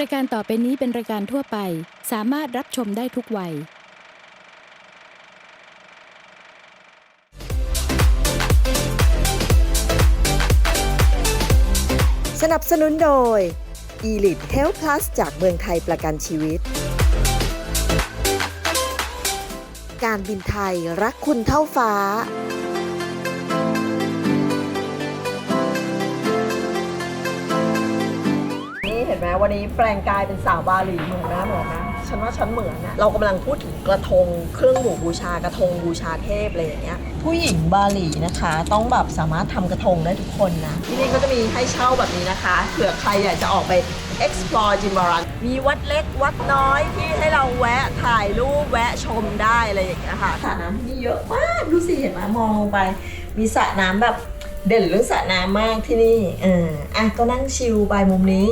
รายการต่อไปนี้เป็นรายการทั่วไป สามารถรับชมได้ทุกวัย สนับสนุนโดย Elite Health Plus จากเมืองไทยประกันชีวิต การบินไทยรักคุณเท่าฟ้า นี่เห็นไหมวันนี้แปลงกายเป็นสาวบาหลีเหมือนนะเหมือนนะฉันว่าฉันเหมือนนะเรากำลังพูดถึงกระทงเครื่องหมู่บูชากระทงบูชาเทพอะไรอย่างเงี้ยผู้หญิงบาหลีนะคะ ต้องแบบสามารถทำกระทงได้ทุกคนนะที่นี่ก็จะมีให้เช่าแบบนี้นะคะเผื่อใครอยากจะออกไป explore จิมบารันมีวัดเล็กวัดน้อยที่ให้เราแวะถ่ายรูปแวะชมได้อะไรอย่างเงี้ยค่ะสระน้ำที่นี่เยอะมากดูสิเห็นไหมมองลงไป มีสระน้ำแบบเด่นเรื่องสระน้ำมากที่นี่เอออะก็นั่งชิลไปมุมนี้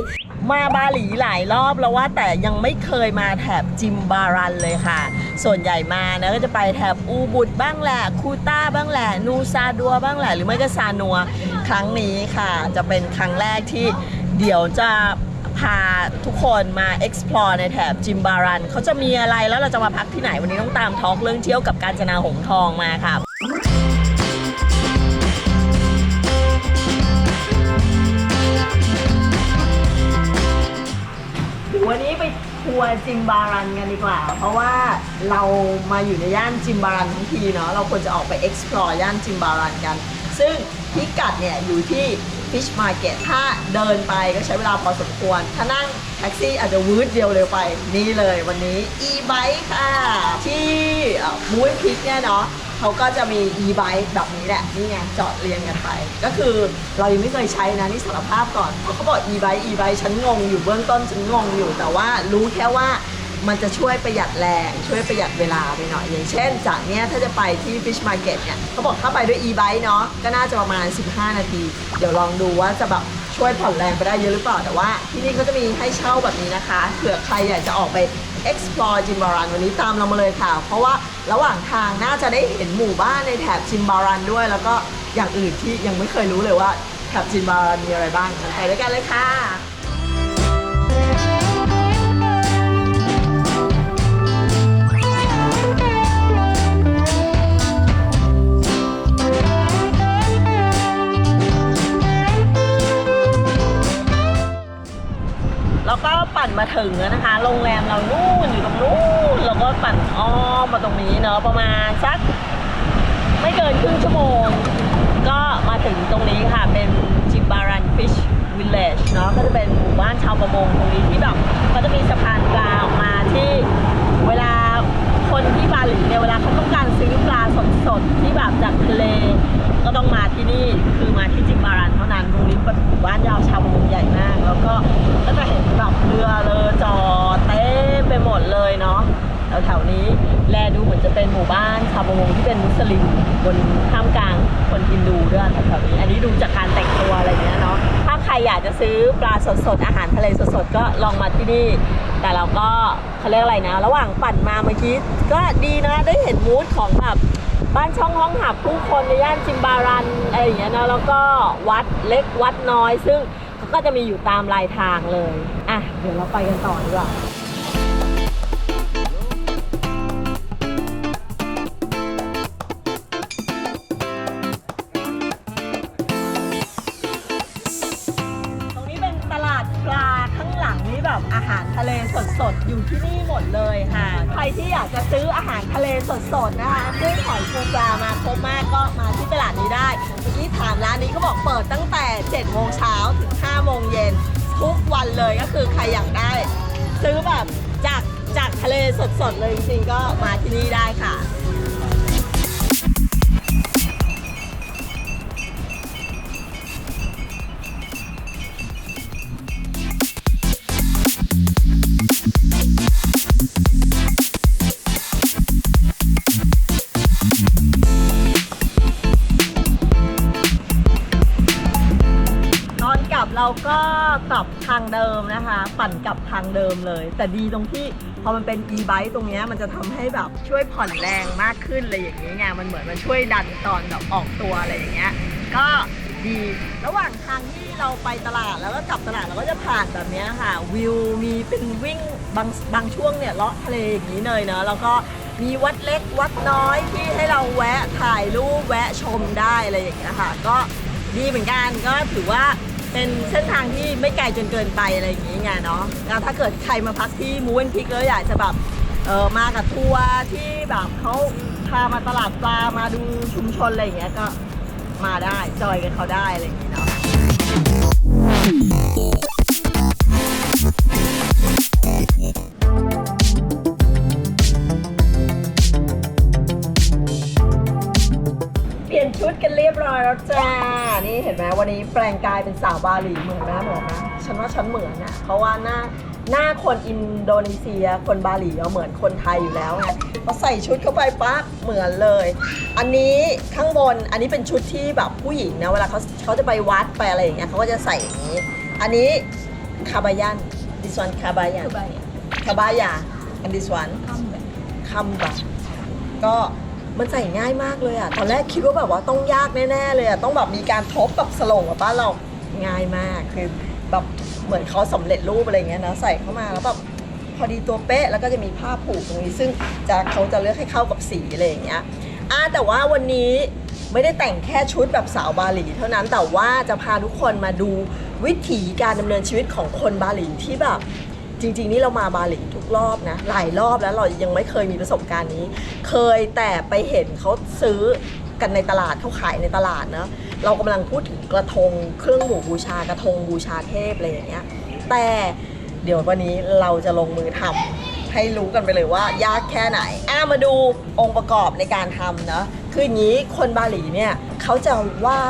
มาบาหลีหลายรอบแล้วว่าแต่ยังไม่เคยมาแถบจิมบารันเลยค่ะ ส่วนใหญ่มานะก็จะไปแถบอูบุดบ้างแหละคูต้าบ้างแหละ นูซาดัวบ้างแหละ หรือไม่ก็ซานัวครั้งนี้ค่ะ จะเป็นครั้งแรกที่เดี๋ยวจะพาทุกคนมา explore ในแถบจิมบารันเขาจะมีอะไรแล้วเราจะมาพักที่ไหนวันนี้ต้องตามทอล์กเรื่องเที่ยวกับการจนาหงทองมาค่ะ เดี๋ยววันนี้ไปทัวร์จิมบารันกันดีกว่า เพราะว่าเรามาอยู่ในย่านจิมบารันทั้งทีเนาะเราควรจะออกไป explore ย่านจิมบารันกัน ซึ่งพิกัดเนี่ยอยู่ที่ Fish Market ถ้าเดินไปก็ใช้เวลาพอสมควร ถ้านั่งแท็กซี่อาจจะวืดเดียวเร็วไป นี่เลยวันนี้ e-bike ค่ะ ที่มูฟพิกเนี่ยเนาะ เขาก็จะมี e-bike แบบนี้แหละ นี่ไงจอดเรียงกันไป ก็คือเรายังไม่เคยใช้นะนี่สารภาพก่อนเพราะเขาบอก e-bike e-bike ฉันงงอยู่เบื้องต้นฉันงงอยู่ แต่ว่ารู้แค่ว่ามันจะช่วยประหยัดแรงช่วยประหยัดเวลาไปหน่อย อย่างเช่น จากเนี้ยถ้าจะไปที่ Fish Market เนี่ยเขาบอกถ้าไปด้วย e-bike เนาะก็น่าจะประมาณ 15 นาที เดี๋ยวลองดูว่าจะแบบช่วยผ่อนแรงไปได้เยอะหรือเปล่าแต่ว่าที่นี่ก็จะมีให้เช่าแบบนี้นะคะเผื่อใครอยากจะออกไป explore จิมบารันวันนี้ตามเรามาเลยค่ะ เพราะว่าระหว่างทางน่าจะได้เห็นหมู่บ้านในแถบจิมบารันด้วย แล้วก็อย่างอื่นที่ยังไม่เคยรู้เลยว่าแถบจิมบารันมีอะไรบ้างไปด้วยกันเลยค่ะ แล้วก็ปั่นมาถึงแล้วนะคะ โรงแรมเรานู่นอยู่ตรงนู่นแล้วก็ปั่นอ้อมมาตรงนี้เนาะประมาณสักไม่เกินครึ่งชั่วโมง ก็มาถึงตรงนี้ค่ะเป็นจิบารันฟิชวิลเลจเนาะก็จะเป็นหมู่บ้านชาวประมงตรงนี้ที่แบบก็จะมีสะพานปลาออกมาที่เวลาคนที่บาหลีเนี่ยเวลาเขาต้องการซื้อปลาสดๆที่แบบจากทะเล ก็ต้องมาที่นี่คือมาที่จิบารันเท่านั้นตรงนี้เป็นหมู่บ้านยาวชาวมงใหญ่มาก แล้วก็ก็จะเห็นแบบเรือเลอจอดเต็มไปหมดเลยเนาะแถวๆนี้แลดูเหมือนจะเป็นหมู่บ้านชาวประมงที่เป็นมุสลิมบนท่ามกลางคนฮินดูด้วยแถวๆนี้ อันนี้ดูจากการแต่งตัวอะไรเงี้ยเนาะถ้าใครอยากจะซื้อปลาสดๆ อาหารทะเลสดๆ ก็ลองมาที่นี่ แต่เราก็เขาเรียกอะไรนะ ระหว่างปั่นมาเมื่อกี้ก็ดีนะได้เห็นมูดของแบบ บ้านช่องห้องหับผู้คนในย่านจิมบารันอะไรอย่างเงี้ยเนาะแล้วก็วัดเล็กวัดน้อย ซึ่งเขาก็จะมีอยู่ตามรายทางเลย อะ เดี๋ยวเราไปกันต่อดีกว่า สดๆนะคะกุ้งหอยปูปลามาครบมากก็มาที่ตลาดนี้ได้เมื่อกี้ถามร้านนี้เขาบอกเปิดตั้งแต่7โมงเช้าถึง5โมงเย็นทุกวันเลยก็คือใครอยากได้ ซื้อแบบจากจากทะเลสดๆเลยจริงๆก็มาที่นี่ได้ค่ะ เราก็กลับทางเดิมนะคะ ปั่นกลับทางเดิมเลย แต่ดีตรงที่พอมันเป็น e-bike ตรงนี้มันจะทำให้แบบช่วยผ่อนแรงมากขึ้นอะไรอย่างเงี้ยไงมันเหมือนมันช่วยดันตอนแบบออกตัวอะไรอย่างเงี้ยก็ดีระหว่างทางที่เราไปตลาดแล้วก็กลับตลาดเราก็จะผ่านแบบนี้ค่ะ วิวมีเป็นวิ่งบางบางช่วงเนี่ยเลาะทะเลอย่างนี้เลยเนอะแล้วก็มีวัดเล็กวัดน้อยที่ให้เราแวะถ่ายรูปแวะชมได้อะไรอย่างเงี้ยค่ะ ก็ดีเหมือนกันก็ถือว่า เป็นเส้นทางที่ไม่ไกลจนเกินไปอะไรอย่างงี้ไงเนาะแล้วถ้าเกิดใครมาพักที่มูเวนพิกแล้วอยากจะแบบเออมากับทัวร์ที่แบบเขาพามาตลาดปลามาดูชุมชนอะไรอย่างเงี้ยก็มาได้จอยกันเขาได้อะไรอย่างงี้เนาะ ดกันเรียบร้อยแล้วจ้า นี่เห็นไหมวันนี้แปลงกายเป็นสาวบาหลีเหมือนไหมเหมือนไหมฉันว่าฉันเหมือนอะเพราะว่าหน้าหน้าคนอินโดนีเซีย คนบาหลีเอาเหมือนคนไทยอยู่แล้วไงพอใส่ชุดเข้าไปปั๊บเหมือนเลย อันนี้ข้างบนอันนี้เป็นชุดที่แบบผู้หญิงนะเวลาเขาเขาจะไปวัดไปอะไรอย่างเงี้ยเขาก็จะใส่อย่างนี้ อันนี้คาบายัน this one คาบายันคาบายาอัน this one คัมบะก็ มันใส่ง่ายมากเลยอะตอนแรกคิดว่าแบบว่าต้องยากแน่ๆเลยอะต้องแบบมีการทบแบบสลงกับบ้านเราง่ายมากคือแบบเหมือนเขาสำเร็จรูปอะไรเงี้ยนะใส่เข้ามาแล้วแบบพอดีตัวเป๊ะแล้วก็จะมีผ้าผูกตรงนี้ ซึ่งจะเขาจะเลือกให้เข้ากับสีอะไรอย่างเงี้ยอ่าแต่ว่าวันนี้ไม่ได้แต่งแค่ชุดแบบสาวบาหลี เท่านั้นแต่ว่าจะพาทุกคนมาดูวิถีการดำเนินชีวิตของคนบาหลีที่แบบ จริง ๆ นี่เรามาบาหลีทุกรอบนะ หลายรอบแล้วเรายังไม่เคยมีประสบการณ์นี้ เคยแต่ไปเห็นเขาซื้อกันในตลาดเขาขายในตลาดเนะเรากำลังพูดถึงกระทงเครื่องหมู่บูชากระทงบูชาเทพอะไรอย่างเงี้ยแต่เดี๋ยววันนี้เราจะลงมือทำให้รู้กันไปเลยว่ายากแค่ไหนอะมาดูองค์ประกอบในการทำเนะคืออย่างนี้คนบาหลีเนี่ยเขาจะไหว้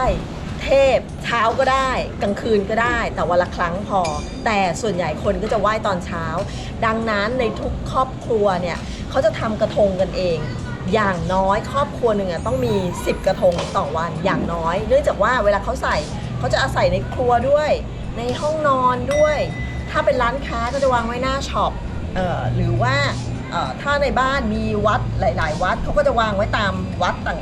เทพ เช้าก็ได้ กลางคืนก็ได้ แต่วันละครั้งพอ แต่ส่วนใหญ่คนก็จะไหว้ตอนเช้า ดังนั้นในทุกครอบครัวเนี่ยเขาจะทำกระทงกันเอง อย่างน้อยครอบครัวหนึ่งอะต้องมี 10 กระทงต่อวันอย่างน้อย เนื่องจากว่าเวลาเขาใส่เขาจะอาศัยในครัวด้วย ในห้องนอนด้วย ถ้าเป็นร้านค้าก็จะวางไว้หน้าช็อปออหรือว่าถ้าในบ้านมีวัดหลาย ๆ วัดเขาก็จะวางไว้ตามวัดต่าง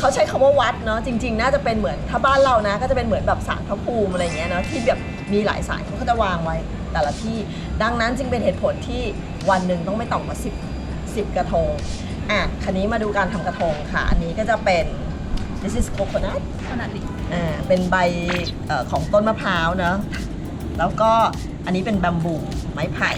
เขาใช้คำว่าวัดเนาะจริง ๆ น่าจะเป็นเหมือนถ้าบ้านเรานะ ก็จะเป็นเหมือนแบบศาลพระภูมิอะไรอย่างเงี้ยเนาะที่แบบมีหลายสายเขาก็จะวางไว้แต่ละที่ ดังนั้นจึงเป็นเหตุผลที่วันหนึ่งต้องไม่ต่ำกว่า10 10 กระทงอะคันนี้มาดูการทำกระทงค่ะ อันนี้ก็จะเป็น this is coconut ขนาดนี้อ่าเป็นใบเอ่อของต้นมะพร้าวเนาะแล้วก็อันนี้เป็นแบมบูไม้ไผ่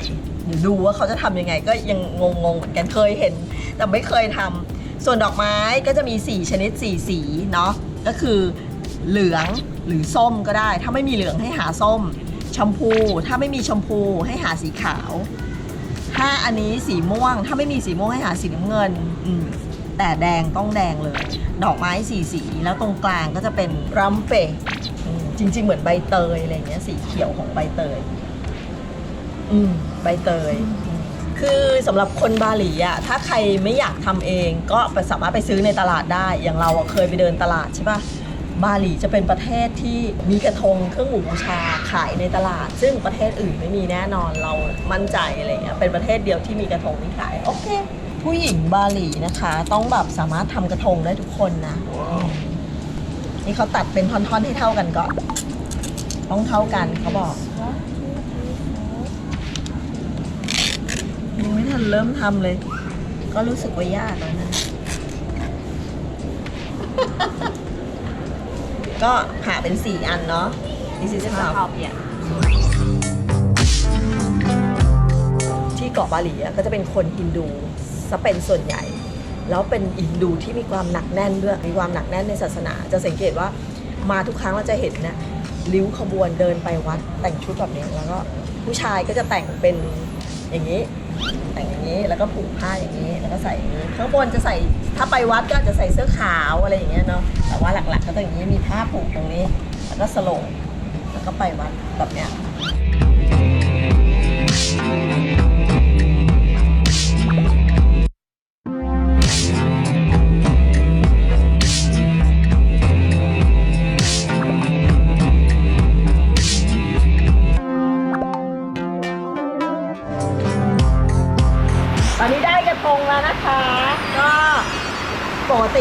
เดี๋ยวดูว่าเขาจะทำยังไงก็ยังงงๆเหมือนกันเคยเห็น แต่ไม่เคยทำ ส่วนดอกไม้ก็จะมี 4 ชนิด 4 สีเนาะก็คือเหลืองหรือส้มก็ได้ ถ้าไม่มีเหลืองให้หาส้ม ชมพู ถ้าไม่มีชมพูให้หาสีขาว ถ้าอันนี้สีม่วง ถ้าไม่มีสีม่วงให้หาสีน้ำเงินอืมแต่แดงต้องแดงเลย ดอกไม้สีสีแล้วตรงกลางก็จะเป็นรัมเปอืมจริง ๆ เหมือนใบเตยอะไรเงี้ยสีเขียวของใบเตย อืมใบเตย คือสำหรับคนบาหลีอะถ้าใครไม่อยากทำเองก็สามารถไปซื้อในตลาดได้ อย่างเราอะเคยไปเดินตลาดใช่ปะบาหลีจะเป็นประเทศที่มีกระทงเครื่องหมู่บูชาขายในตลาด ซึ่งประเทศอื่นไม่มีแน่นอนเรามั่นใจอะไรเงี้ยเป็นประเทศเดียวที่มีกระทงที่ขายโอเค ผู้หญิงบาหลีนะคะ ต้องแบบสามารถทำกระทงได้ทุกคนนะ นี่เขาตัดเป็นท่อนๆให้เท่ากันก่อน ต้องเท่ากันเขาบอก ยังไม่ ทันเริ่มทำเลย ก็รู้สึกว่ายากแล้วนะ ก็ผ่าเป็นสี่อันเนาะ This is how ที่เกาะบาหลีอะก็จะเป็นคนฮินดูซะเป็นส่วนใหญ่ แล้วเป็นฮินดูที่มีความหนักแน่นด้วย มีความหนักแน่นในศาสนา จะสังเกตว่ามาทุกครั้งเราจะเห็นนะริ้วขบวนเดินไปวัดแต่งชุดแบบนี้แล้วก็ผู้ชายก็จะแต่งเป็นอย่างนี้ แต่งอย่างนี้แล้วก็ผูกผ้าอย่างนี้แล้วก็ใส่อย่างนี้ข้างบนจะใส่ถ้าไปวัดก็อาจจะใส่เสื้อขาวอะไรอย่างเงี้ยเนาะแต่ว่าหลักๆก็ต้องอย่างนี้มีผ้าผูกตรงนี้ แล้วก็สโลงแล้วก็ไปวัดแบบเนี้ย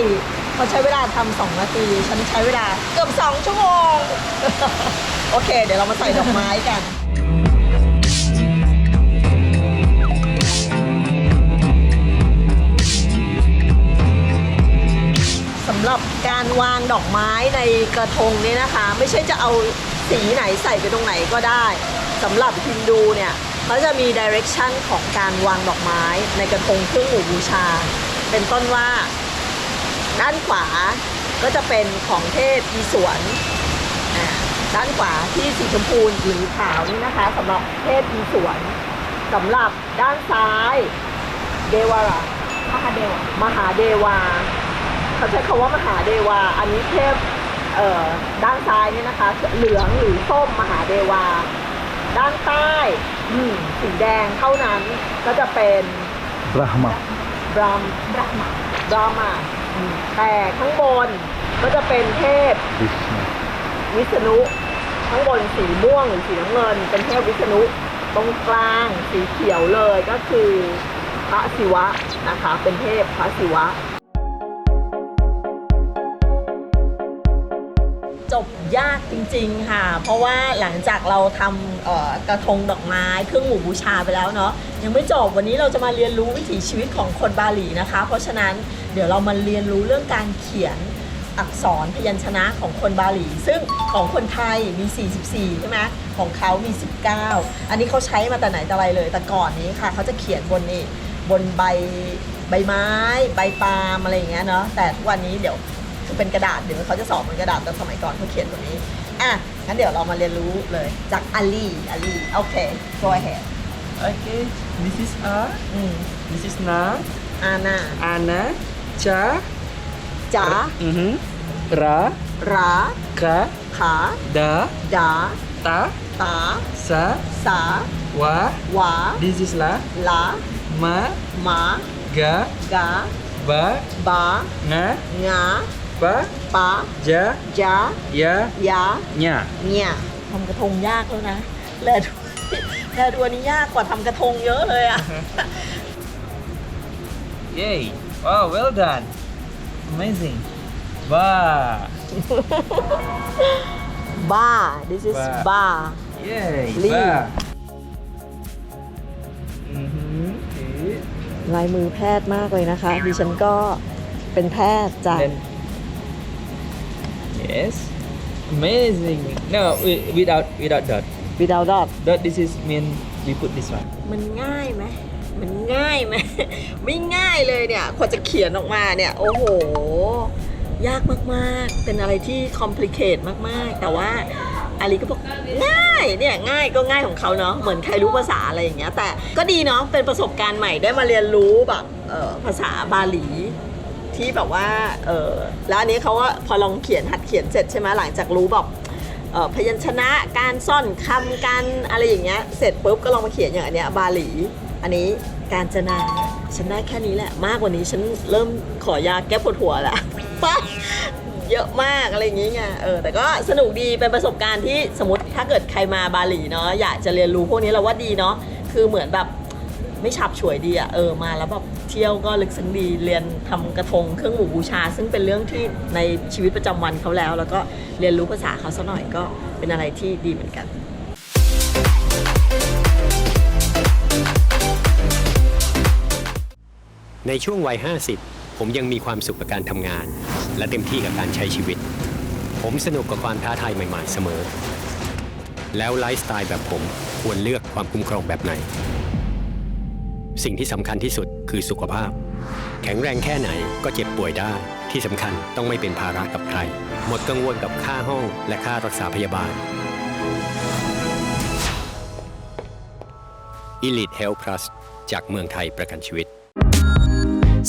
ติเขาใช้เวลาทำสองนาที ฉันใช้เวลาเกือบสองชั่วโมง โอเค เดี๋ยวเรามาใส่ดอกไม้กันสำหรับการวางดอกไม้ในกระทงเนี่ยนะคะ ไม่ใช่จะเอาสีไหนใส่ไปตรงไหนก็ได้สำหรับฮินดูเนี่ยเขาจะมีดิเรกชันของการวางดอกไม้ในกระทงเครื่องหมู่บูชา เป็นต้นว่า ด้านขวาก็จะเป็นของเทพอีสวนอ่าด้านขวาที่สีชมพูหรือขาวนี่นะคะสำหรับเทพอีสวนสำหรับด้านซ้าย เดวารามหาเดวมหาเดวา เขาใช้คำว่ามหาเดวา อันนี้เทพเอ่อด้านซ้ายนี่นะคะ เหลืองหรือส้มมหาเดวา ด้านใต้อืมสีแดงเท่านั้นก็จะเป็น Brahma. บรามบรามบรามาอืม แต่ข้างบนก็จะเป็นเทพ Krishna. วิษณุข้างบนสีม่วงหรือสีน้ำเงิน เป็นเทพวิษณุตรงกลางสีเขียวเลยก็คือพระศิวะนะคะ เป็นเทพพระศิวะ จบยากจริงๆค่ะ เพราะว่าหลังจากเราทำกระทงดอกไม้ เครื่องหมู่บูชาไปแล้วเนาะยังไม่จบวันนี้เราจะมาเรียนรู้วิถีชีวิตของคนบาหลีนะคะ เพราะฉะนั้นเดี๋ยวเรามาเรียนรู้เรื่องการเขียนอักษรพยัญชนะของคนบาหลี ซึ่งของคนไทยมี 44 ใช่ไหมของเขามี 19 อันนี้เขาใช้มาแต่ไหนแต่ไรเลย แต่ก่อนนี้ค่ะเขาจะเขียนบนนี่บนใบใบไม้ ใบปาล์มอะไรอย่างเงี้ยเนาะแต่ทุกวันนี้เดี๋ยว เป็นกระดาษเดี๋ยวเขาจะสอนบนกระดาษแต่สมัยก่อนเขาเขียนตัวนี้ อะงั้นเดี๋ยวเรามาเรียนรู้เลยจากอาลีอาลีโอเค go ahead Okay, this is A, อืม this is Na, อานา Ana, Cha, จ๋า mhm, Ra, รา Ka, ขา Da, ดา Ta, ตา Sa, สา Wa, หวา this is La, ลา Ma, หมา Ga, กา Ba, บา Nga, งา Pa, ปา Ja, จา Ya, ยา Nya. เนี่ยทำกระทงยากแล้วนะแลดูแลดูอันนี้ยากกว่าทำกระทงเยอะเลยอะ Yay! Wow, well done. Amazing. Ba. บ้า this is บ้าบ้า Yay! Lee. Ba. ลายมือแพทย์มากเลยนะคะดิฉันก็เป็นแพทย์จาก Then yes, amazing. No, wi- without without dot. วิดาวดอท Dot. This is mean we put this one. มันง่ายไหมมันง่ายไหมไม่ง่ายเลยเนี่ยกว่าจะเขียนออกมาเนี่ย โอ้โห ยากมากๆ เป็นอะไรที่คอมพลีเคทมากๆ แต่ว่าอาลีก็บอกง่ายเนี่ยง่ายก็ง่ายของเขาเนาะเหมือนใครรู้ภาษาอะไรอย่างเงี้ยแต่ก็ดีเนาะเป็นประสบการณ์ใหม่ได้มาเรียนรู้แบบภาษาบาหลีที่แบบว่าเออแล้วอันนี้เขาก็พอลองเขียนหัดเขียนเสร็จใช่ไหมหลังจากรู้แบบพยัญชนะการซ่อนคำการอะไรอย่างเงี้ยเสร็จปุ๊บก็ลองมาเขียนอย่างอันเนี้ยบาหลี อันนี้การจนาฉันได้แค่นี้แหละ มากกว่านี้ฉันเริ่มขอยาแก้ปวดหัวแล้วเยอะมากอะไรอย่างงี้ไงเออแต่ก็สนุกดีเป็นประสบการณ์ที่สมมติถ้าเกิดใครมาบาหลีเนาะอยากจะเรียนรู้พวกนี้เราว่าดีเนาะคือเหมือนแบบไม่ฉับฉวยดีอะเออมาแล้วแบบเที่ยวก็ลึกซึ้งดีเรียนทำกระทงเครื่องหมู่บูชา ซึ่งเป็นเรื่องที่ในชีวิตประจำวันเขาแล้ว แล้วก็เรียนรู้ภาษาเขาสักหน่อยก็เป็นอะไรที่ดีเหมือนกันในช่วงวัย 50 ผมยังมีความสุขกับการทำงาน และเต็มที่กับการใช้ชีวิต ผมสนุกกับความท้าทายใหม่ๆเสมอ แล้วไลฟ์สไตล์แบบผมควรเลือกความคุ้มครองแบบไหน สิ่งที่สำคัญที่สุดคือสุขภาพ แข็งแรงแค่ไหนก็เจ็บป่วยได้ ที่สำคัญต้องไม่เป็นภาระกับใคร หมดกังวลกับค่าห้องและค่ารักษาพยาบาล Elite Health Plus จากเมืองไทยประกันชีวิต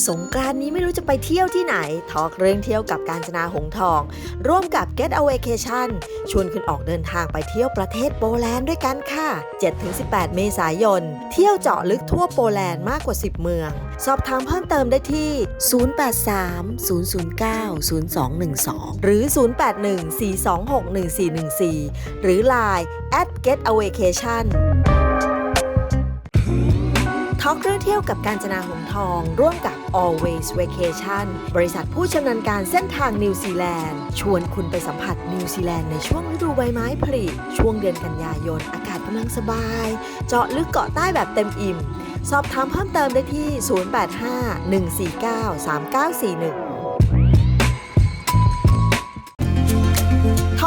สงกรานนี้ไม่รู้จะไปเที่ยวที่ไหน ทอกเรื่องเที่ยวกับการจนาหงทอง ร่วมกับ Get a Vacation ชวนคุณออกเดินทางไปเที่ยวประเทศโปแลนด์ด้วยกันค่ะ 7-18 เมษายน เที่ยวเจาะลึกทั่วโปแลนด์มากกว่า 10 เมือง สอบถามเพิ่มเติมได้ที่ 083-009-0212 หรือ 081-426-1414 หรือ Line at Get a Vacation อกเรื่องเที่ยวกับการจนาหงทอง ร่วมกับ Always Vacation บริษัทผู้ชำนาญการเส้นทางนิวซีแลนด์ ชวนคุณไปสัมผัสนิวซีแลนด์ในช่วงฤดูใบไม้ผลิช่วงเดือนกันยายน อากาศกำลังสบาย เจาะลึกเกาะใต้แบบเต็มอิ่ม สอบถามเพิ่มเติมได้ที่ 085 149 3941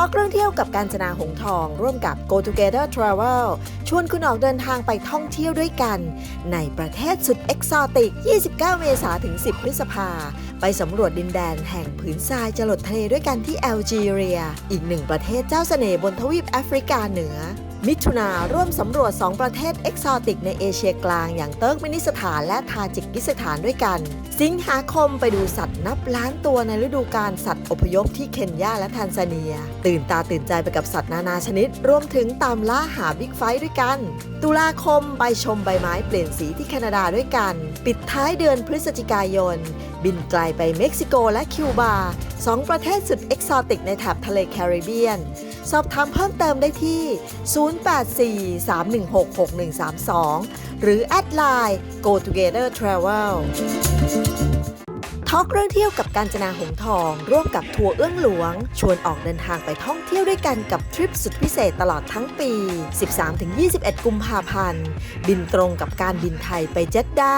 อกเรื่องเที่ยวกับการจนาหงทอง ร่วมกับ Go Together Travel ชวนคุณออกเดินทางไปท่องเที่ยวด้วยกัน ในประเทศสุดเอกซอติก 29 เมษายนถึง 10 พฤษภา ไปสำรวจดินแดนแห่งผืนทรายจรดทะเลด้วยกันที่แอลจีเรีย อีกหนึ่งประเทศเจ้าเสน่ห์บนทวีปแอฟริกาเหนือ มิถุนาร่วมสำรวจ 2 ประเทศเอกซอติกในเอเชียกลางอย่างเติร์กมินิสถานและทาจิกิสถานด้วยกัน สิงหาคมไปดูสัตว์นับล้านตัวในฤดูการสัตว์อพยพที่เคนยาและแทนซาเนีย ตื่นตาตื่นใจไปกับสัตว์นานาชนิด รวมถึงตามล่าหาบิ๊กไฟด้วยกัน ตุลาคมไปชมใบไม้เปลี่ยนสีที่แคนาดาด้วยกัน ปิดท้ายเดือนพฤศจิกายน บินไกลไปเม็กซิโกและคิวบาสองประเทศสุดเอกซอติกในแถบทะเลแคริบเบียน สอบถามเพิ่มเติมได้ที่ 084-316-6132 หรือแอดไลน์ Go Together Travel อล์กเรื่องเที่ยวกับการจนาหงทอง ร่วมกับทัวร์เอื้องหลวง ชวนออกเดินทางไปท่องเที่ยวด้วยกันกับทริปสุดพิเศษตลอดทั้งปี 13-21 กุมภาพันธ์ บินตรงกับการบินไทยไปเจดดา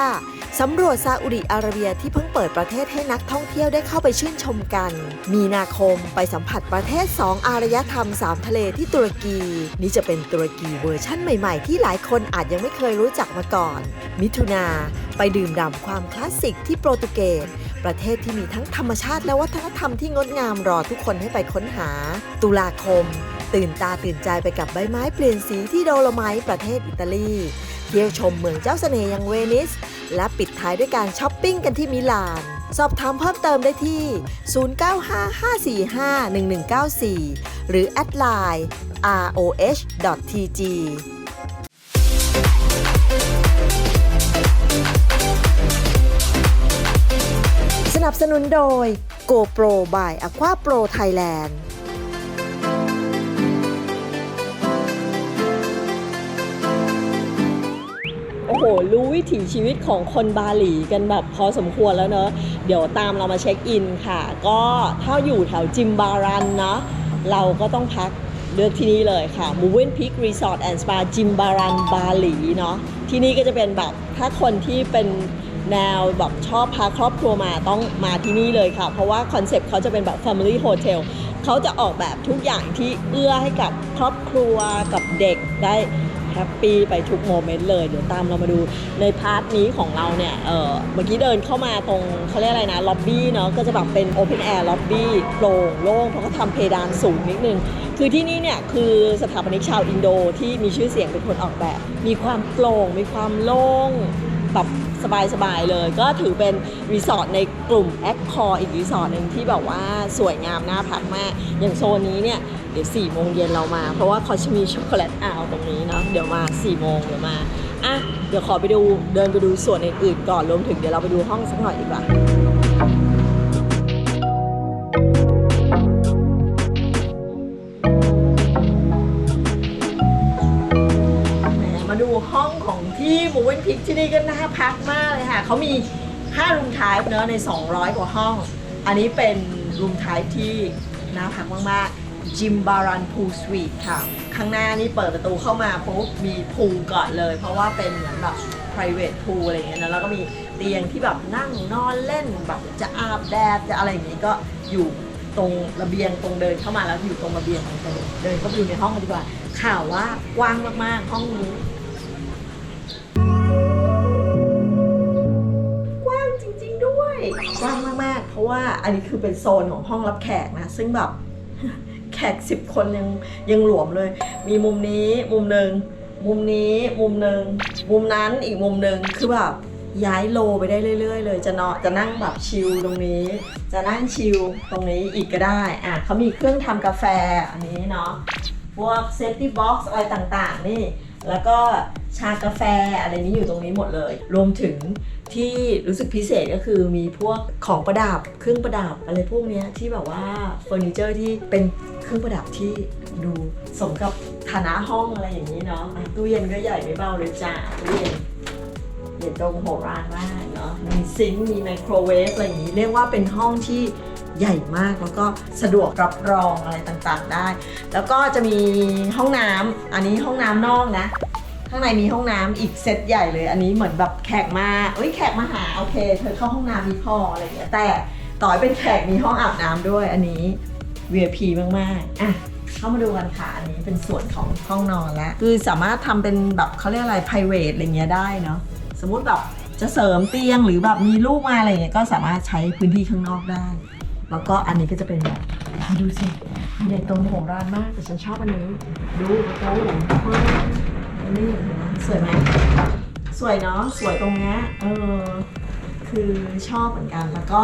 สำรวจซาอุดิอาระเบียที่เพิ่งเปิดประเทศให้นักท่องเที่ยวได้เข้าไปชื่นชมกัน มีนาคมไปสัมผัสประเทศ 2 อารยธรรม 3 ทะเลที่ตุรกี นี่จะเป็นตุรกีเวอร์ชั่นใหม่ๆ ที่หลายคนอาจยังไม่เคยรู้จักมาก่อน มิถุนาไปดื่มด่ำความคลาสสิกที่โปรตุเกสประเทศที่มีทั้งธรรมชาติและวัฒนธรรมที่งดงามรอทุกคนให้ไปค้นหา ตุลาคม ตื่นตาตื่นใจไปกับใบไม้เปลี่ยนสีที่โดโลไมต์ประเทศอิตาลีเที่ยวชมเมืองเจ้าเสน่ห์อย่างเวนิส และปิดท้ายด้วยการช้อปปิ้งกันที่มิลาน สอบถามเพิ่มเติมได้ที่ 0955451194 หรือแอดไลน์ roh.tg นับสนุนโดย GoPro by Aqua Pro Thailand โอ้โห รู้วิถีชีวิตของคนบาหลีกันแบบพอสมควรแล้วเนอะเดี๋ยวตามเรามาเช็คอินค่ะ ก็ถ้าอยู่แถวจิมบารันเนาะเราก็ต้องพักเลือกที่นี่เลยค่ะ m o v e n Peak Resort and Spa จิมบารันบาหลีเนาะที่นี่ก็จะเป็นแบบถ้าคนที่เป็น แนวแบบชอบพาครอบครัวมาต้องมาที่นี่เลยค่ะ เพราะว่าคอนเซปต์เขาจะเป็นแบบ Family Hotel เขาจะออกแบบทุกอย่างที่เอื้อให้กับครอบครัวกับเด็กได้แฮปปี้ไปทุกโมเมนต์เลย เดี๋ยวตามเรามาดูในพาร์ทนี้ของเราเนี่ย เออเมื่อกี้เดินเข้ามาตรงเขาเรียกอะไรนะ ล็อบบี้เนาะ ก็จะแบบเป็นโอเพนแอร์ล็อบบี้โปร่งโล่งเพราะเขาทำเพดานสูงนิดนึง คือที่นี่เนี่ย คือสถาปนิกชาวอินโดที่มีชื่อเสียงเป็นคนออกแบบ มีความโปร่ง มีความโล่งแบบ สบายๆเลย ก็ถือเป็นรีสอร์ทในกลุ่มแอคคอร์อีกรีสอร์ทหนึ่งที่แบบว่าสวยงามน่าพักมาก อย่างโซนนี้เนี่ยเดี๋ยว4โมงเย็นเรามา เพราะว่าเขาจะมีช็อกโกแลตอาวตรงนี้เนาะเดี๋ยวมา4โมงเดี๋ยวมาอะเดี๋ยวขอไปดูเดินไปดูส่วนอื่นๆก่อนรวมถึงเดี๋ยวเราไปดูห้องสักหน่อยดีกว่า ของที่มูเวนพริกที่นี่ก็น่าพักมากเลยค่ะ เขามี5รูมไทป์เนอะใน 200 กว่าห้อง อันนี้เป็นรูมไทป์ที่น่าพักมากๆจิมบารันพูลสวีทค่ะ ข้างหน้านี่เปิดประตูเข้ามาปุ๊บมีพูลก่อนเลย เพราะว่าเป็นเหมือนแบบ private pool อะไรเงี้ยนะแล้วก็มีเตียงที่แบบนั่งนอนเล่นแบบจะอาบแดดจะอะไรอย่างงี้ก็อยู่ตรงระเบียงตรงเดินเข้ามาแล้วอยู่ตรงระเบียงของเธอเดินเข้าไปดูในห้องกันดีกว่าข่าวว่ากว้างมากๆห้องนี้ ๆด้วยกว้างมากๆ เพราะว่าอันนี้คือเป็นโซนของห้องรับแขกนะ ซึ่งแบบแขกสิบคนยังยังหลวมเลย มีมุมนี้มุมหนึ่งมุมนี้มุมหนึ่งมุมนั้นอีกมุมหนึ่งคือแบบย้ายโลไปได้เรื่อย ๆ เลยจะเนาะจะนั่งแบบชิลตรงนี้ จะนั่งชิลตรงนี้อีกก็ได้อะเขามีเครื่องทำกาแฟอันนี้เนาะพวกเซฟตี้บ็อกซ์อะไรต่างๆ นี่ แล้วก็ชากาแฟอะไรนี้อยู่ตรงนี้หมดเลย รวมถึงที่รู้สึกพิเศษก็คือมีพวกของประดับเครื่องประดับอะไรพวกนี้ที่แบบว่าเฟอร์นิเจอร์ที่เป็นเครื่องประดับที่ดูสมกับฐานะห้องอะไรอย่างนี้เนาะตู้เย็นก็ใหญ่ไม่เบาเลยจ้าตู้เย็นญ่โตมโหฬารมากเนาะมีซิงค์มีไมโครเวฟอะไรอย่างนี้ เรียกว่าเป็นห้องที่ ใหญ่มากแล้วก็สะดวกรับรองอะไรต่างๆได้ แล้วก็จะมีห้องน้ำอันนี้ห้องน้ำนอกนะ ข้างในมีห้องน้ำอีกเซตใหญ่เลย อันนี้เหมือนแบบแขกมาเอ้ยแขกมาหาโอเค เธอเข้าห้องน้ำมีพ่ออะไรอย่างเงี้ยแต่ต่อให้เป็นแขกมีห้องอาบน้ำด้วยอันนี้ VIP มากๆอะ เข้ามาดูกันค่ะอันนี้เป็นส่วนของห้องนอนแล้วคือสามารถทำเป็นแบบเขาเรียกอะไร private อะไรเงี้ยได้เนาะสมมุติแบบจะเสริมเตียงหรือแบบมีลูกมาอะไรเงี้ยก็สามารถใช้พื้นที่ข้างนอกได้ แล้วก็อันนี้ก็จะเป็นแบบดูสิใหญ่โตมโหฬารมาก แต่ฉันชอบอันนี้ ดูประตูอันนี้เห็นไหมสวยไหมสวยเนาะสวยตรงเนี้ยเออคือชอบเหมือนกันแล้วก็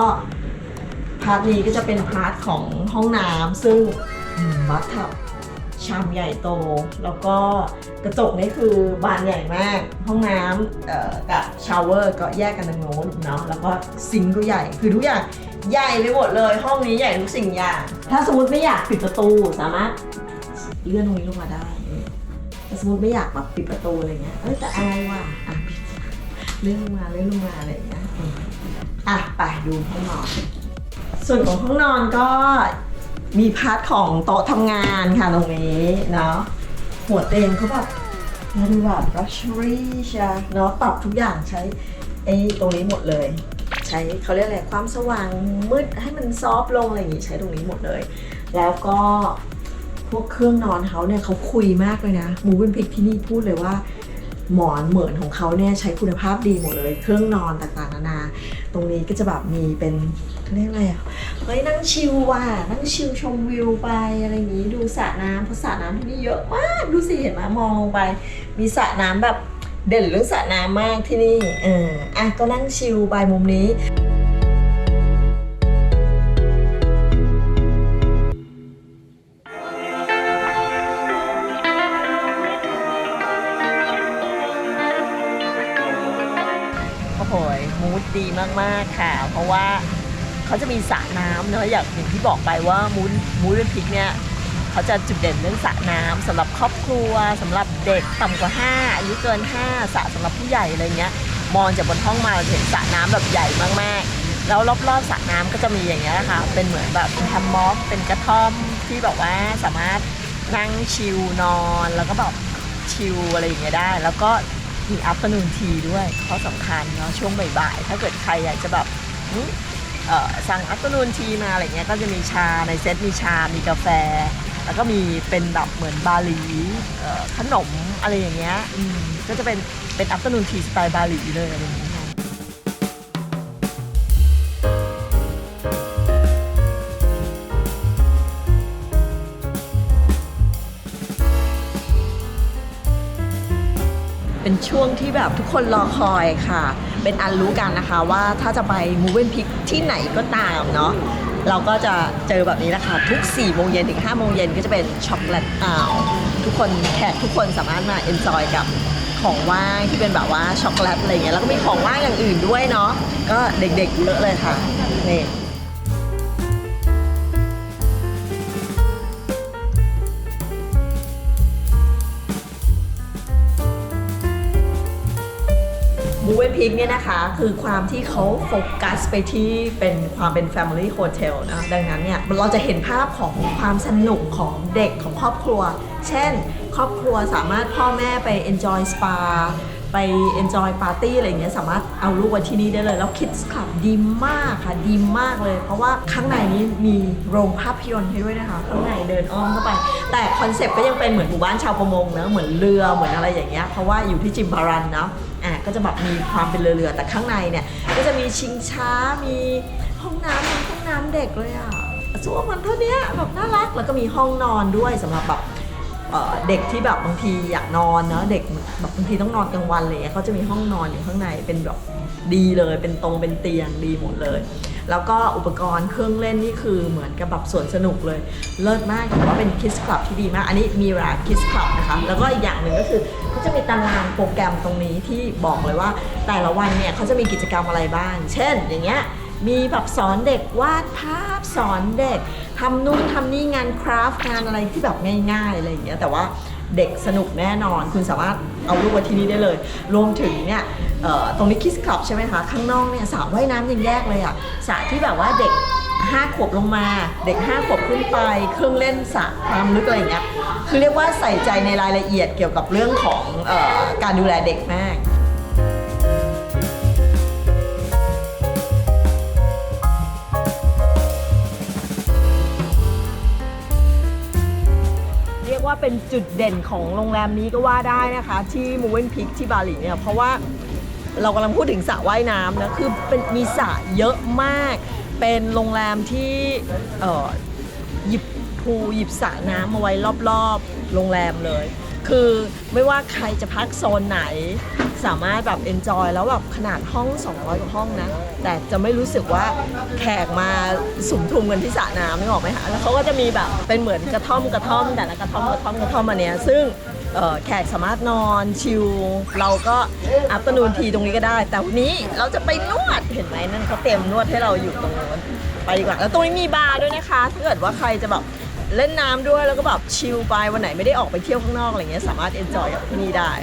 พาร์ทนี้ก็จะเป็นพาร์ทของห้องน้ำซึ่งบัตทับชามใหญ่โต แล้วก็กระจกนี่คือบานใหญ่มาก ห้องน้ำกับชาวเวอร์ก็แยกกันตรงโน้นเนาะแล้วก็ซิงค์ก็ใหญ่คือทุกอย่าง ใหญ่ไปหมดเลยห้องนี้ใหญ่ทุกสิ่งอย่าง ถ้าสมมติไม่อยากปิดประตูสามารถเลื่อนตรงนี้ลงมาได้ถ้าสมมติไม่อยากแบบปิดประตูอะไรเงี้ยเอ้ยแต่อายว่ะอะปิดเลื่อนลงมาเลื่อนลงมาอะไรเงี้ยอะไปดูห้องนอนส่วนของห้องนอนก็มีพาร์ทของโต๊ะทำงานค่ะตรงนี้เนาะหัวเตียงเขาแบบมันแบบ luxury ใช่เนาะปรับทุกอย่างใช้ไอ้ตรงนี้หมดเลย ใช้เขาเรียกอะไรความสว่างมืดให้มันซอฟต์ลงอะไรอย่างงี้ใช้ตรงนี้หมดเลย แล้วก็พวกเครื่องนอนเขาเนี่ยเขาคุยมากเลยนะมูวินพิกที่นี่พูดเลยว่าหมอนเหมือนของเขาเนี่ยใช้คุณภาพดีหมดเลย เครื่องนอนต่างๆนานา ตรงนี้ก็จะแบบมีเป็นเขาเรียกอะไรอะเฮ้ยนั่งชิลว่ะนั่งชิลชมวิวไปอะไรอย่างนี้ดูสระน้ำเพราะสระน้ำที่นี่เยอะมากดูสิเห็นไหมมองลงไป มีสระน้ำแบบ เด่นเรื่องสระน้ำมากที่นี่เอออะก็นั่งชิลไปมุมนี้โอ้โหมูดดีมากๆค่ะ เพราะว่าเขาจะมีสระน้ำเนอะอย่างอย่างที่บอกไปว่ามูดมูดพิกเนี่ย เขาจะจุดเด่นเรื่องสระน้ำสำหรับครอบครัวสำหรับเด็กต่ำกว่า5อายุเกิน 5สระสำหรับผู้ใหญ่อะไรเงี้ยมองจากบนห้องมาเราจะเห็นสระน้ำแบบใหญ่มากๆ แล้วรอบๆสระน้ำก็จะมีอย่างเงี้ยนะคะเป็นเหมือนแบบแฮมม็อกเป็นกระท่อมที่แบบว่าสามารถนั่งชิลนอนแล้วก็แบบชิลอะไรอย่างเงี้ยได้ แล้วก็มีอั t เ r อร์นูนทีด้วยข้อสำคัญเนาะช่วงบ่ายๆ ถ้าเกิดใครอยากจะแบบสั่งอั t เ r อร์นูนทีมาอะไรเงี้ยก็จะมีชาในเซตมีชา มีกาแฟ แล้วก็มีเป็นแบบเหมือนบาหลีขนมอะไรอย่างเงี้ยก็จะเป็นเป็นอั t เ r อร์นูนทีสไตล์บาหลีเลยอะไรอย่างเงี้ยเป็นช่วงที่แบบทุกคนรอคอยค่ะ เป็นอันรู้กันนะคะว่าถ้าจะไปมูเวนพิกที่ไหนก็ตามเนาะ เราก็จะเจอแบบนี้นะคะทุก4โมงเย็นถึง5โมงเย็นก็จะเป็นช็อกโกแลตอ่าวทุกคนแขกทุกคนสามารถมาเอนจอยกับของว่างที่เป็นแบบว่าช็อกโกแลตอะไรเงี้ยแล้วก็มีของว่างอย่างอื่นด้วยเนาะก็เด็กๆเยอะเลยค่ะนี่ บูเวนพิกเนี่ยนะคะ คือความที่เขาโฟกัสไปที่เป็นความเป็น Family Hotel นะ ดังนั้นเนี่ย เราจะเห็นภาพของความสนุกของเด็กของครอบครัว เช่น ครอบครัวสามารถพ่อแม่ไป enjoy spa ไป enjoy party อะไรอย่างเงี้ยสามารถเอาลูกไว้ที่นี่ได้เลย แล้ว Kids Club ดีมากค่ะ ดีมากเลย เพราะว่าข้างในนี้มีโรงภาพยนตร์ให้ด้วยนะคะ ข้างในเดินอ้อมเข้าไป แต่คอนเซ็ปต์ก็ยังเป็นเหมือนหมู่บ้านชาวประมงเนะเหมือนเรือเหมือนอะไรอย่างเงี้ยเพราะว่าอยู่ที่จิมบารันเนาะ อะก็จะแบบมีความเป็นเรือๆแต่ข้างในเนี่ย ก็จะมีชิงช้ามีห้องน้ำมีห้องน้ำเด็กเลยอะสวมมันเท่านี้แบบน่ารักแล้วก็มีห้องนอนด้วยสำหรับแบบเเด็กที่แบบบางทีอยากนอนเนอะเด็กแบบบางทีต้องนอนกลางวันเลยเขาจะมีห้องนอนอยู่ข้างในเป็นแบบดีเลย เป็นตรงเป็นเตียงดีหมดเลย แล้วก็อุปกรณ์เครื่องเล่นนี่คือเหมือนกับแบบสวนสนุกเลยเลิศมากแต่ว่าเป็นคิสคลับที่ดีมาก อันนี้มีราคิสคลับนะคะแล้วก็อีกอย่างหนึ่งก็คือเขาจะมีตารางโปรแกรมตรงนี้ที่บอกเลยว่า แต่ละวันเนี่ยเขาจะมีกิจกรรมอะไรบ้าง เช่น อย่างเงี้ยมีแบบสอนเด็กวาดภาพสอนเด็กทำนู่นทำนี่งานคราฟต์งานอะไรที่แบบง่ายๆอะไรอย่างเงี้ยแต่ว่า เด็กสนุกแน่นอน คุณสามารถเอาลูกมาที่นี่ได้เลย รวมถึงเนี่ยตรงนี้คิสคลับใช่ไหมคะ ข้างนอกเนี่ยสระว่ายน้ำยังแยกเลยอะสระที่แบบว่าเด็ก5ขวบลงมาเด็ก5ขวบขึ้นไป เครื่องเล่นสระความลึกอะไรอย่างเงี้ยคือเรียกว่าใส่ใจในรายละเอียดเกี่ยวกับเรื่องของออการดูแลเด็กมาก ว่าเป็นจุดเด่นของโรงแรมนี้ก็ว่าได้นะคะ ที่มูเวนพิกที่บาหลีเนี่ยเพราะว่าเรากำลังพูดถึงสระว่ายน้ำนะคือเป็นมีสระเยอะมาก เป็นโรงแรมที่หยิบพูหยิบสระน้ำมาไว้รอบๆ โรงแรมเลย คือไม่ว่าใครจะพักโซนไหน สามารถแบบเอนจอยแล้วแบบขนาดห้อง 200กว่าห้องนะ แต่จะไม่รู้สึกว่าแขกมาสุมทุมกันที่สระน้ำนึกออกไหมคะแล้วเขาก็จะมีแบบเป็นเหมือนกระท่อมกระท่อมแต่ละกระท่อมกระท่อมกระท่อมอันเนี้ยซึ่งเอ่อแขกสามารถนอนชิลเราก็อัปตนูนทีตรงนี้ก็ได้ แต่วันนี้เราจะไปนวดเห็นไหมนั่นเขาเต็มนวดให้เราอยู่ตรงนู้นไปดีกว่าแล้วตรงนี้มีบาร์ด้วยนะคะถ้าเกิดว่าใครจะแบบ เล่นน้ำด้วยแล้วก็แบบชิลไปวันไหนไม่ได้ออกไปเที่ยวข้างนอกอะไรเงี้ยสามารถเอนจอยกับที่นี่ได้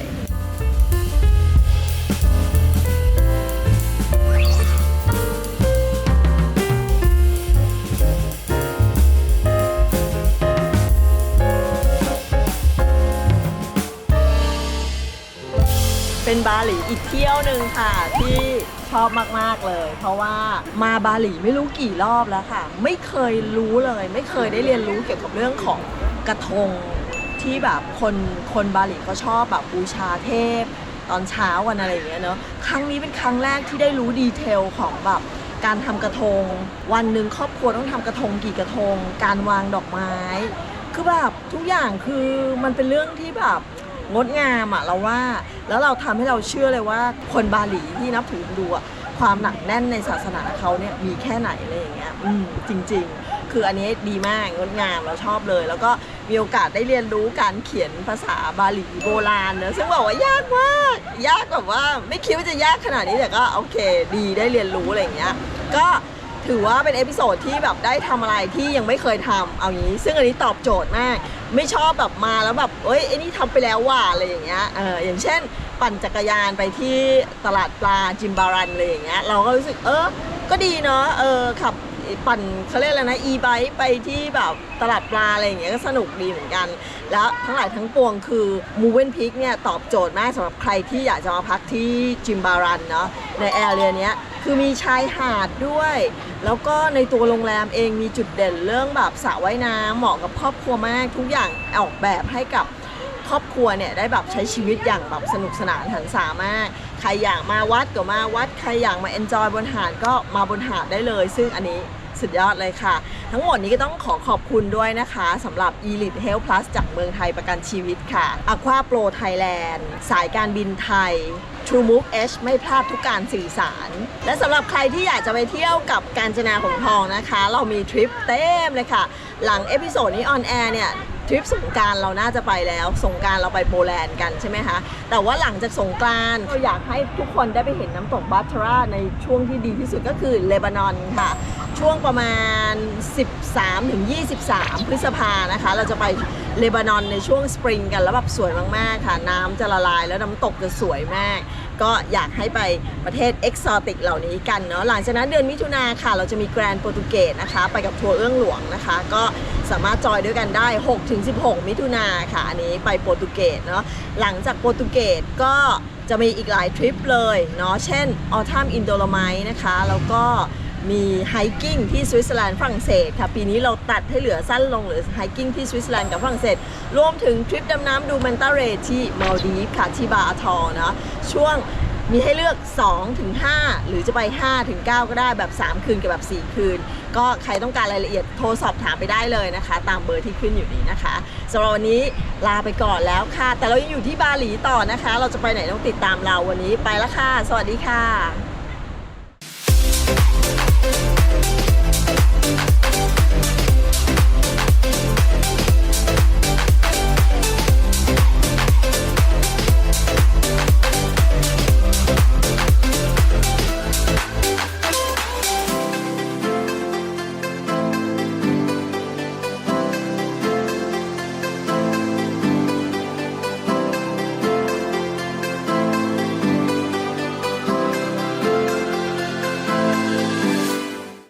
เป็นบาหลีอีกเที่ยวหนึ่งค่ะ ที่ชอบมากๆเลย เพราะว่ามาบาหลีไม่รู้กี่รอบแล้วค่ะ ไม่เคยรู้เลย ไม่เคยได้เรียนรู้เกี่ยวกับเรื่องของกระทงที่แบบคนคนบาหลีเขาชอบแบบบูชาเทพ ตอนเช้าวันอะไรอย่างเงี้ยเนาะครั้งนี้เป็นครั้งแรกที่ได้รู้ดีเทลของแบบการทำกระทง วันหนึ่งครอบครัวต้องทำกระทงกี่กระทง การวางดอกไม้ คือแบบทุกอย่างคือมันเป็นเรื่องที่แบบ งดงามอะเราว่า แล้วเราทำให้เราเชื่อเลยว่าคนบาหลีที่นับถือดูอะความหนักแน่นในศาสนาเขาเนี่ยมีแค่ไหนอะไรอย่างเงี้ยอืมจริง ๆ คืออันนี้ดีมากงดงามเราชอบเลย แล้วก็มีโอกาสได้เรียนรู้การเขียนภาษาบาหลีโบราณเนอะซึ่งบอกว่ายากมากยากแบบว่า ไม่คิดว่าจะยากขนาดนี้แต่ก็โอเค ดีได้เรียนรู้อะไรอย่างเงี้ยก็ ถือว่าเป็นเอพิโซดที่แบบได้ทำอะไรที่ยังไม่เคยทำเอางี้ ซึ่งอันนี้ตอบโจทย์มาก ไม่ชอบแบบมาแล้วแบบเอ้ยไอ้นี่ทำไปแล้วว่ะอะไรอย่างเงี้ยเอออย่างเช่น ปั่นจักรยานไปที่ตลาดปลาจิมบารันอะไรอย่างเงี้ยเราก็รู้สึกเออก็ดีเนาะเออขับปั่นเขาเรียกอะไรนะ e ไบค์ไปที่แบบตลาดปลาอะไรอย่างเงี้ยก็สนุกดีเหมือนกัน แล้วทั้งหลายทั้งปวงคือมูเวนพิกเนี่ยตอบโจทย์มากสำหรับใครที่อยากจะมาพักที่จิมบารันเนาะในแอเรียเนี้ย คือมีชายหาดด้วย แล้วก็ในตัวโรงแรมเองมีจุดเด่นเรื่องแบบสระว่ายน้ำเหมาะกับครอบครัวมาก ทุกอย่างออกแบบให้กับครอบครัวเนี่ยได้แบบใช้ชีวิตอย่างแบบสนุกสนานหันสามาก ใครอยากมาวัดก็มาวัด ใครอยากมาเอนจอยบนหาดก็มาบนหาดได้เลย ซึ่งอันนี้ สุดยอดเลยค่ะ ทั้งหมดนี้ก็ต้องขอขอบคุณด้วยนะคะสำหรับ Elite Health Plus จากเมืองไทยประกันชีวิตค่ะ Aqua Pro Thailand สายการบินไทย True Move H ไม่พลาดทุกการสื่อสาร และสำหรับใครที่อยากจะไปเที่ยวกับการจนาของทองนะคะ เรามีทริปเต็มเลยค่ะ หลังเอพิโซดนี้ออนแอร์เนี่ย ทริปสงการเราน่าจะไปแล้ว สงการเราไปโปแลนด์กันใช่ไหมคะ แต่ว่าหลังจากสงการเราอยากให้ทุกคนได้ไปเห็นน้ำตกบัตทราในช่วงที่ดีที่สุดก็คือเลบานอนค่ะ ช่วงประมาณ 13ถึง23 พฤษภานะคะ เราจะไปเลบานอนในช่วงสปริงกันแล้วแบบสวยมากๆค่ะ น้ำจะละลายแล้วน้ำตกจะสวยมาก ก็อยากให้ไปประเทศเอกซอติกเหล่านี้กันเนาะหลังจากนั้นเดือนมิถุนาค่ะ เราจะมีแกรนด์โปรตุเกสนะคะ ไปกับทัวร์เอื้องหลวงนะคะ ก็สามารถจอยด้วยกันได้ 6-16 มิถุนาค่ะ อันนี้ไปโปรตุเกสเนาะหลังจากโปรตุเกสก็จะมีอีกหลายทริปเลยเนาะเช่นออทัมอินโดลไมนะคะ แล้วก็ มีไฮกิ้งที่สวิตเซอร์แลนด์ฝรั่งเศสค่ะ ปีนี้เราตัดให้เหลือสั้นลงเหรือไฮกิ้งที่สวิตเซอร์แลนด์กับฝรั่งเศส รวมถึงทริปดำน้ำดูมันตาเรที่มาลดีฟค่ะที่บาอาทอนะช่วงมีให้เลือก 2 ถึง 5 หรือจะไป 5 ถึง 9 ก็ได้แบบ 3 คืนกับแบบ 4 คืน ก็ใครต้องการรายละเอียดโทรสอบถามไปได้เลยนะคะ ตามเบอร์ที่ขึ้นอยู่นี้นะคะสำหรับวันนี้ลาไปก่อนแล้วค่ะ แต่เรายังอยู่ที่บาหลีต่อนะคะ เราจะไปไหนต้องติดตามเราวันนี้ไปแล้วค่ะ สวัสดีค่ะ Thank you